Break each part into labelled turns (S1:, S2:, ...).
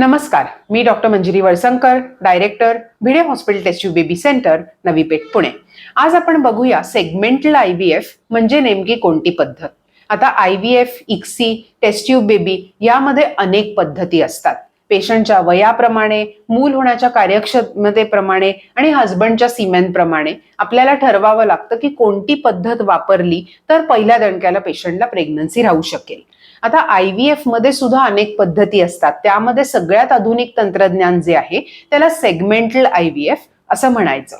S1: नमस्कार मी doctor Manjiri Valsankar director Bhide hospital test tube baby centre Navi Peth Pune. आज आपण बघूया segmental I V F म्हणजे नेमकी कोणती पद्धत? आता I V F ICSI test tube baby यामध्ये अनेक पद्धती असतात. पेशंटच्या वयाप्रमाणे मूल होण्याच्या कार्यक्षमतेप्रमाणे आणि हजबंडच्या सीमेंप्रमाणे आपल्याला ठरवावं लागतं की कोणती पद्धत वापरली तर पहिल्या दणक्याला पेशंटला प्रेग्नन्सी राहू शकेल. आता आय व्ही एफमध्ये सुद्धा अनेक पद्धती असतात. त्यामध्ये सगळ्यात आधुनिक तंत्रज्ञान जे आहे त्याला सेगमेंटल आय व्ही एफ असं म्हणायचं.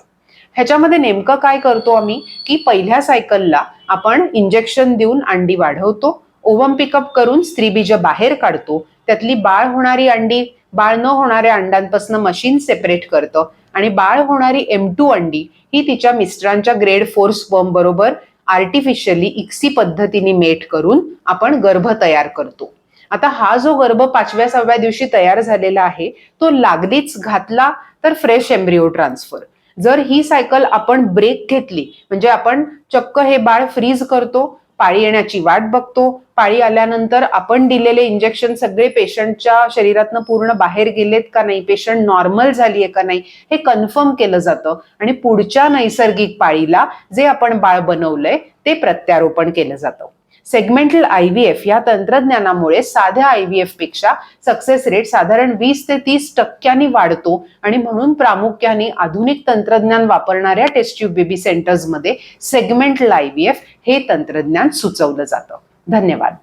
S1: ह्याच्यामध्ये नेमकं काय करतो आम्ही? की पहिल्या सायकलला आपण इंजेक्शन देऊन अंडी वाढवतो ओव्हम पिकअप करून स्त्रीबीज बाहेर काढतो त्यातली बाळ होणारी अंडी बाळ न होणाऱ्या अंडांपासून मशीन सेपरेट करतं. आणि बाळ होणारी एम टू अंडी ही तिच्या मिस्टरांच्या ग्रेड फोर स्पर्म बरोबर आर्टिफिशियली इक्सी पद्धतीने मेट करून आपण गर्भ तयार करतो. आता हा जो गर्भ पाचव्या सहाव्या दिवशी तयार झालेला आहे तो लागलीच घातला तर फ्रेश एम्ब्रिओ ट्रान्सफर जर ही सायकल आपण ब्रेक घेतली म्हणजे आपण चक्क हे बाळ फ्रीज करतो पाळी येण्याची वाट बघतो. पाळी आल्यानंतर आपण दिलेले इंजेक्शन सगळे पेशंटच्या शरीरातनं पूर्ण बाहेर गेलेत का नाही? पेशंट नॉर्मल झाली आहे का नाही? हे कन्फर्म केलं जातं. आणि पुढच्या नैसर्गिक पाळीला जे आपण बाळ बनवलंय ते प्रत्यारोपण केलं जातं. सेगमेंटल आय व्ही एफ या तंत्रज्ञानामुळे साध्या आय व्ही एफपेक्षा सक्सेस रेट साधारण वीस ते तीस टक्क्यांनी वाढतो. आणि म्हणून प्रामुख्याने आधुनिक तंत्रज्ञान वापरणाऱ्या टेस्ट्यूब बेबी सेंटर्समध्ये सेगमेंटल आय व्ही एफ हे तंत्रज्ञान सुचवलं जातं. धन्यवाद.